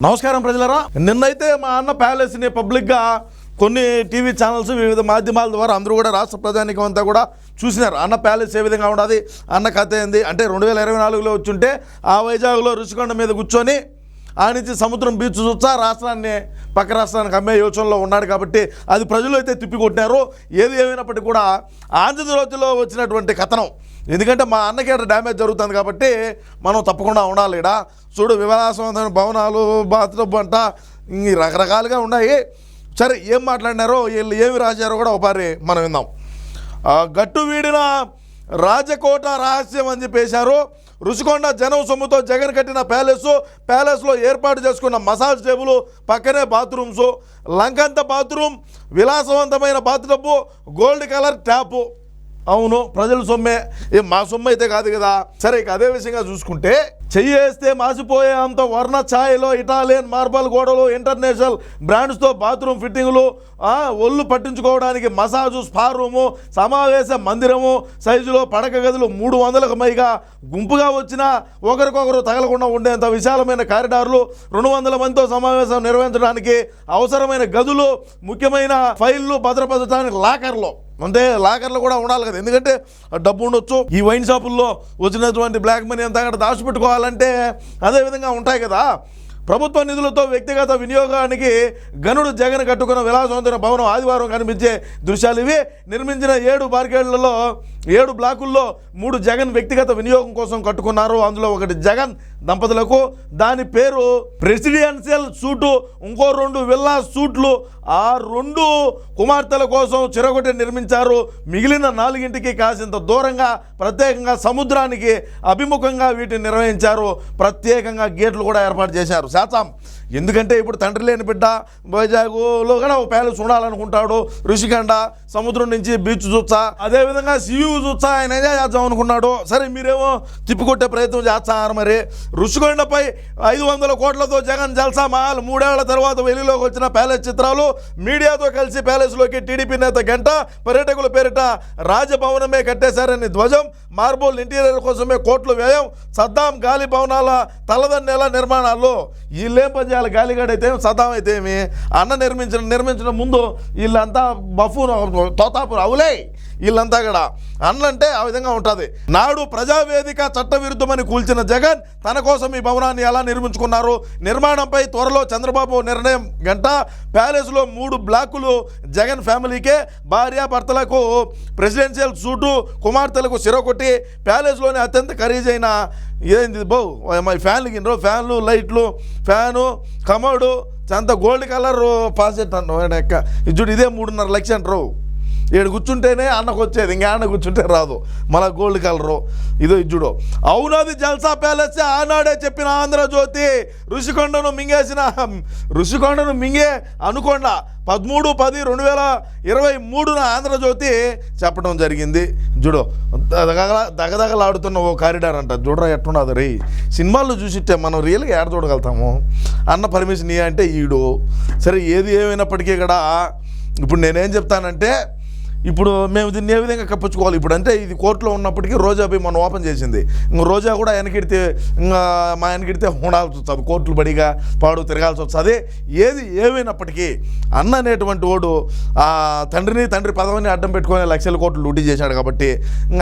నమస్కారం ప్రజలరా. నిన్నైతే మా అన్న ప్యాలెస్ని పబ్లిక్గా కొన్ని టీవీ ఛానల్స్ వివిధ మాధ్యమాల ద్వారా అందరూ కూడా రాష్ట్ర ప్రజానికం అంతా కూడా చూసినారు. అన్న ప్యాలెస్ ఏ విధంగా ఉండదు అన్న కథ ఏంది? అంటే రెండు వేల ఇరవై నాలుగులో వచ్చుంటే ఆ వైజాగ్లో రుషికొండ మీద కూర్చొని ఆ నుంచి సముద్రం బీచ్ చూసా రాష్ట్రాన్ని పక్క రాష్ట్రానికి అమ్మే యోచనలో ఉన్నాడు కాబట్టి అది ప్రజలు అయితే తిప్పికొట్టినారు ఏది ఏమైనప్పటికీ కూడా ఆంధ్రజ్యోతిలో వచ్చినటువంటి కథనం ఎందుకంటే మా అన్నకి అక్కడ డ్యామేజ్ జరుగుతుంది కాబట్టి మనం తప్పకుండా ఉండాలి ఈడ చూడు విలాసవంతమైన భవనాలు బాత్రూమ్ అంట ఇంక రకరకాలుగా ఉన్నాయి. సరే ఏం మాట్లాడినారో వీళ్ళు ఏమి రాశారో కూడా ఒకసారి మనం విందాం. ఆ, గట్టు వీడిన రాజకోట రహస్యం అని చెప్పేశారు. రుషికొండ జనం సొమ్ముతో జగన్ కట్టిన ప్యాలెస్ ప్యాలెస్లో ఏర్పాటు చేసుకున్న మసాజ్ టేబుల్ పక్కనే బాత్రూమ్స్ లంకంత బాత్రూమ్ విలాసవంతమైన బాత్రూమ్ గోల్డ్ కలర్ ట్యాపు. అవును ప్రజల సొమ్మే. ఏ మా సొమ్ము అయితే కాదు కదా. సరే ఇక అదే విషయంగా చూసుకుంటే చెయ్యి వేస్తే మాసిపోయే అంత వర్ణ ఛాయలో ఇటాలియన్ మార్బల్ గోడలు ఇంటర్నేషనల్ బ్రాండ్స్తో బాత్రూమ్ ఫిట్టింగులు ఒళ్ళు పట్టించుకోవడానికి మసాజు స్పా రూము సమావేశ మందిరము సైజులో పడక గదులు మూడు వందలకు పైగా గుంపుగా వచ్చిన ఒకరికొకరు తగలకుండా ఉండేంత విశాలమైన కారిడార్లు రెండు వందల మందితో సమావేశం నిర్వహించడానికి అవసరమైన గదులు ముఖ్యమైన ఫైళ్ళు భద్రపరచడానికి లాకర్లు. అంతే లాకర్లు కూడా ఉండాలి కదా. ఎందుకంటే డబ్బు ఉండొచ్చు. ఈ వైన్ షాపుల్లో వచ్చినటువంటి బ్లాక్ మనీ అంతా అక్కడ దాచిపెట్టుకోవాలంటే అదే విధంగా ఉంటాయి కదా. ప్రభుత్వ నిధులతో వ్యక్తిగత వినియోగానికి గనుడు జగన్ కట్టుకున్న విలాసవంతమైన భవనం ఆదివారం కనిపించే దృశ్యాలు ఇవి. నిర్మించిన ఏడు మార్కెట్లలో ఏడు బ్లాకుల్లో మూడు జగన్ వ్యక్తిగత వినియోగం కోసం కట్టుకున్నారు. అందులో ఒకటి జగన్ దంపతులకు దాని పేరు ప్రెసిడెన్షియల్ సూటు ఇంకో రెండు విల్లా సూట్లు. ఆ రెండు కుమార్తెల కోసం చిరగొట్టి నిర్మించారు. మిగిలిన నాలుగింటికి కాసింత దూరంగా ప్రత్యేకంగా సముద్రానికి అభిముఖంగా వీటిని నిర్వహించారు. ప్రత్యేకంగా గేట్లు కూడా ఏర్పాటు చేశారు. శాతం ఎందుకంటే ఇప్పుడు తండ్రి లేని బిడ్డ వైజాగ్లో కూడా ఒక ప్యాలెస్ ఉండాలనుకుంటాడు. ఋషికొండ సముద్రం నుంచి బీచ్ చూచ్చా అదేవిధంగా సియూ చూచ్చా ఆయన చేద్దాం అనుకున్నాడు. సరే మీరేమో తిప్పికొట్టే ప్రయత్నం చేస్తారు మరి. ఋషికొండపై ఐదు వందల కోట్లతో జగన్ జల్సా మహల్ మూడేళ్ళ తర్వాత వెలుగులోకి వచ్చిన ప్యాలెస్ చిత్రాలు మీడియాతో కలిసి ప్యాలెస్లోకి టీడీపీ నేత గంట పర్యాటకుల పేరిట రాజభవనమే కట్టేశారని ధ్వజం మార్బుల్ ఇంటీరియర్ కోసమే కోట్లు వ్యయం సద్దాం గాలి భవనాల తలదన్నేల నిర్మాణాలు వీళ్ళేం పని చేయాలి? గాలిగాడైతే ఏమి, సద్దాం అయితే ఏమి? అన్న నిర్మించిన నిర్మించిన ముందు వీళ్ళంతా బఫు తోతాపు అవులే వీళ్ళంతా కూడా అన్నంటే ఆ విధంగా ఉంటుంది. నాడు ప్రజావేదిక చట్టవిరుద్ధమని కూల్చిన జగన్ తన కోసం ఈ భవనాన్ని ఎలా నిర్మించుకున్నారు? నిర్మాణంపై త్వరలో చంద్రబాబు నిర్ణయం గంట. ప్యాలెస్లో మూడు బ్లాకులు జగన్ ఫ్యామిలీకే భార్య భర్తలకు ప్రెసిడెన్షియల్ సూటు కుమార్తెలకు సిరకొట్టి ప్యాలెస్లోని అత్యంత ఖరీదైన ఏంది బో మై ఫ్యాన్లు గిన్నరు ఫ్యాన్లు లైట్లు ఫ్యాను కమోడు అంత గోల్డ్ కలర్ పాసెట్ అన్న ఎక్క? చూడు ఇదే మూడున్నర లక్ష అంటారు. ఏడు కూర్చుంటేనే అన్నకు వచ్చేది ఇంకా అన్న కూర్చుంటే రాదు. మళ్ళీ గోల్డ్ కలరు ఇదో ఇది అవునది జల్సా ప్యాలెస్ ఆనాడే చెప్పిన ఆంధ్రజ్యోతి. ఋషికొండను మింగేసిన ఋషికొండను మింగే అనుకొండ. పదమూడు పది రెండు వేల ఇరవై మూడున ఆంధ్రజ్యోతి చెప్పడం జరిగింది. జుడో దగదగ దగదగలాడుతున్న ఓ కారిడార్ అంట. చూడరా ఎట్టున్నది రే. సినిమాల్లో చూసిట్టే మనం రియల్గా ఏడ చూడగలుగుతాము? అన్న పర్మిషన్ ఇయ్య అంటే ఈడు. సరే ఏది ఏమైనప్పటికీ కూడా ఇప్పుడు నేనేం చెప్తానంటే ఇప్పుడు మేము దీన్ని ఏ విధంగా కప్పించుకోవాలి? ఇప్పుడు అంటే ఇది కోర్టులో ఉన్నప్పటికీ రోజా పోయి మనం ఓపెన్ చేసింది. రోజా కూడా వెనకెడితే ఇంకా మా వెనకెడితే ఉండాల్సి వస్తుంది. కోర్టులు బడిగా పాడు తిరగాల్సి వస్తుంది. ఏది ఏమైనప్పటికీ అన్న అనేటువంటి వాడు ఆ తండ్రిని తండ్రి పదవిని అడ్డం పెట్టుకొని లక్షల కోట్లు లూటీ చేశాడు కాబట్టి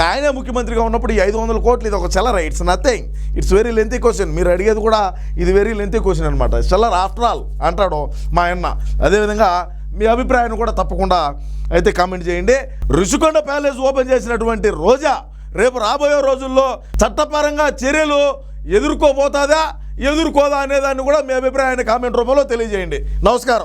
ఆయనే ముఖ్యమంత్రిగా ఉన్నప్పుడు ఈ ఐదు వందల కోట్లు ఇది ఒక చెల్లర it's nothing it's very lengthy question మీరు అడిగేది కూడా ఇది వెరీ లెంతీ క్వశ్చన్ అనమాట చెల్లర్ ఆఫ్టర్ ఆల్ అంటాడు మా అన్న. అదేవిధంగా మీ అభిప్రాయాన్ని కూడా తప్పకుండా అయితే కామెంట్ చేయండి. రుషికొండ ప్యాలెస్ ఓపెన్ చేసినటువంటి రోజా రేపు రాబోయే రోజుల్లో చట్టపరంగా చర్యలు ఎదుర్కోబోతుందా ఎదుర్కోదా అనేదాన్ని కూడా మీ అభిప్రాయాన్ని కామెంట్ రూపంలో తెలియజేయండి. నమస్కారం.